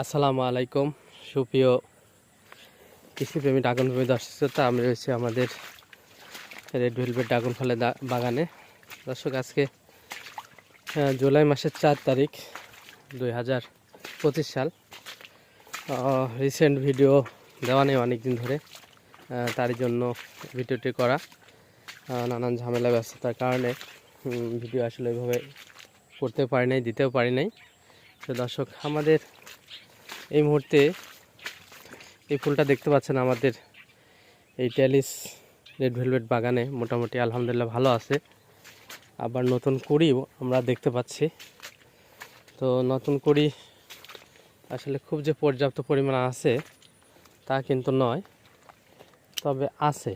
আসসালামু আলাইকুম। সুপ্রিয় কৃষিপ্রেমী ড্রাগন প্রেমী দর্শক আমি রয়েছি আমাদের রেড ভেলভেট ড্রাগন ফলের বাগানে। দর্শক, আজকে জুলাই মাসের চার তারিখ দুই হাজার পঁচিশ সাল। রিসেন্ট ভিডিও দেওয়া নেই অনেক দিন ধরে তারই জন্য ভিডিওটি করা। নানান ঝামেলা, ব্যস্ততার কারণে ভিডিও আসলে ওইভাবে করতে পারি নাই, দিতেও পারি নাই। তো দর্শক, আমাদের এই মুহূর্তে এই ফুলটা দেখতে পাচ্ছেন আমাদের এই ট্যালিস রেড ভেলভেট বাগানে মোটামুটি আলহামদুলিল্লাহ ভালো আছে। আবার নতুন কুড়িও আমরা দেখতে পাচ্ছি। তো নতুন কুড়ি আসলে খুব যে পর্যাপ্ত পরিমাণ আছে তা কিন্তু নয়, তবে আছে।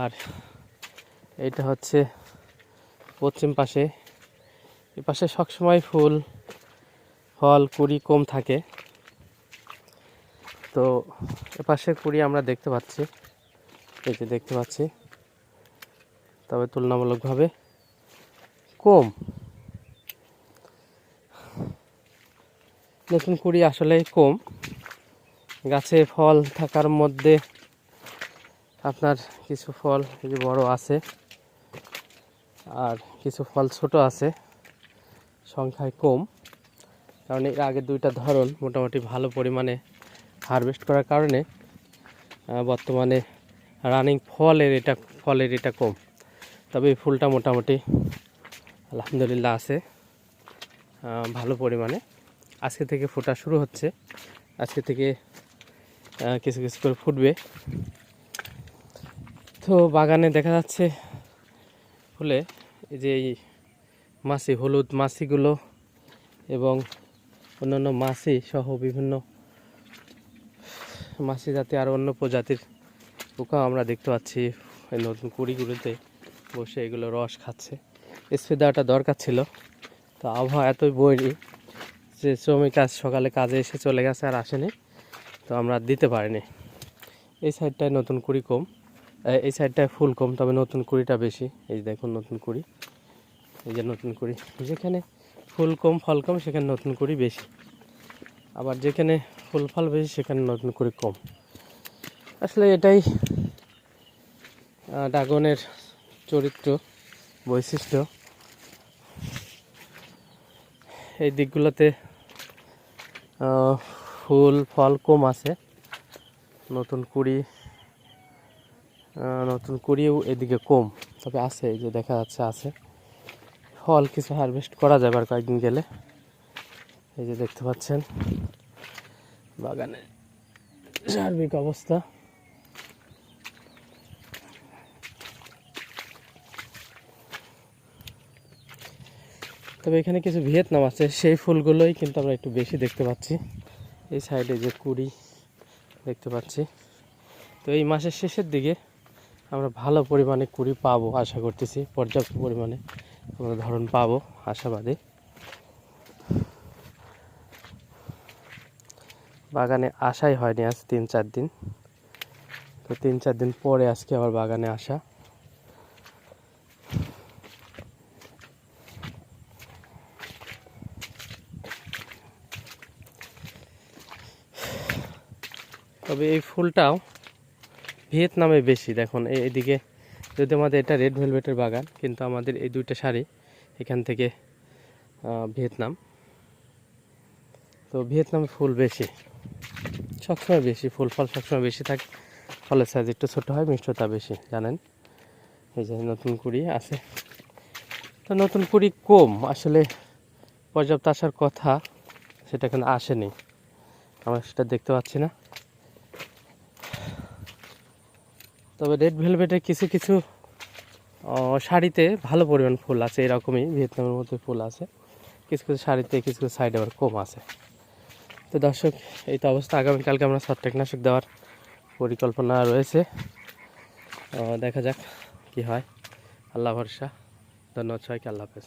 আর এটা হচ্ছে পশ্চিম পাশে, এ পাশে সবসময় ফুল ফল, কুড়ি কম থাকে। তো এপাশে কুড়ি আমরা দেখতে পাচ্ছি। এই যে দেখতে পাচ্ছি। তবে তুলনামূলকভাবে কম। নতুন কুড়ি আসলে কম। গাছে ফল থাকার মধ্যে আপনার কিছু ফল যে বড় আছে আর কিছু ফল ছোট আছে, সংখ্যায় কম। কারণ এর আগে দুইটা ধরন মোটামুটি ভালো পরিমাণে হারভেস্ট করার কারণে বর্তমানে রানিং ফলের এটা ফলের এটা কম। তবে এই ফুলটা মোটামুটি আলহামদুলিল্লাহ আছে ভালো পরিমাণে। আজকে থেকে ফোটা শুরু হচ্ছে। আজকে থেকে কিছু কিছু করে ফুটবে। তো বাগানে দেখা যাচ্ছে ফুলে এই যে এই মাছি, হলুদ মাছিগুলো এবং অন্যান্য মাছি সহ বিভিন্ন মাছি জাতি আর অন্য প্রজাতির পোকা আমরা দেখতে পাচ্ছি। এই নতুন কুড়িগুলোতে বসে এগুলো রস খাচ্ছে। স্প্রে দেওয়াটা দরকার ছিল। তো আবহাওয়া এতই বইনি যে শ্রমিক আজ সকালে কাজে এসে চলে গেছে আর আসেনি। তো আমরা দিতে পারিনি। এই সাইডটায় নতুন কুড়ি কম। এই সাইডটায় ফুল কম, তবে নতুন কুড়িটা বেশি। এই দেখুন নতুন কুড়ি। এই যে নতুন কুড়ি। যেখানে ফুল কম ফল কম সেখানে নতুন কুড়ি বেশি। আবার যেখানে ফুল ফল বেশি সেখানে নতুন কুড়ি কম। আসলে এটাই ড্রাগনের চরিত্র, বৈশিষ্ট্য। এই দিকগুলোতে ফুল ফল কম আছে। নতুন কুড়ি নতুন কুড়িও এদিকে কম। তবে আছে, এই যে দেখা যাচ্ছে আছে। ফল কিছু হারভেস্ট করা যাবে আর কয়েকদিন গেলে। এই যে দেখতে পাচ্ছেন, বাগানে সার্বিক অবস্থা। তবে এখানে কিছু ভিয়েতনাম আছে, সেই ফুলগুলোই কিন্তু আমরা একটু বেশি দেখতে পাচ্ছি। এই সাইডে যে কুড়ি দেখতে পাচ্ছি। তো এই মাসের শেষের দিকে আমরা ভালো পরিমাণে কুড়ি পাবো আশা করতেছি, পর্যাপ্ত পরিমাণে। আমরা ধরন পাবো, আশাবাদী। বাগানে আসাই হয়নি আজ তিন চার দিন। তো তিন চার দিন পরে আজকে আবার বাগানে আসা। তবে এই ফুলটাও ভিয়েতনামে বেশি, দেখুন এই- এইদিকে যদি আমাদের এটা রেড ভেলভেটের বাগান, কিন্তু আমাদের এই দুইটা শাড়ি এখান থেকে ভিয়েতনাম। তো ভিয়েতনামে ফুল বেশি। সবসময় বেশি, ফুল ফল সবসময় বেশি থাকে। ফলের সাইজ একটু ছোটো হয়, মিষ্টতা বেশি, জানেন? এই যে নতুন কুড়ি আছে। তো নতুন কুড়ি কম, আসলে পর্যাপ্ত আসার কথা, সেটা এখানে আসেনি। আমরা সেটা দেখতে পাচ্ছি না। তবে রেড ভেলভেটের কিছু কিছু শাড়িতে ভালো পরিমাণ ফুল আছে, এরকমই ভিয়েতনামের মধ্যে ফুল আছে। কিছু কিছু শাড়িতে কিছু কিছু সাইডে আবার কম আছে। তো দর্শক, এই তো অবস্থা। আগামীকালকে আমরা ছত্রাকনাশক দেওয়ার পরিকল্পনা রয়েছে। দেখা যাক কি হয়। আল্লাহ ভরসা। ধন্যবাদ সবাইকে। আল্লাহ হাফেজ।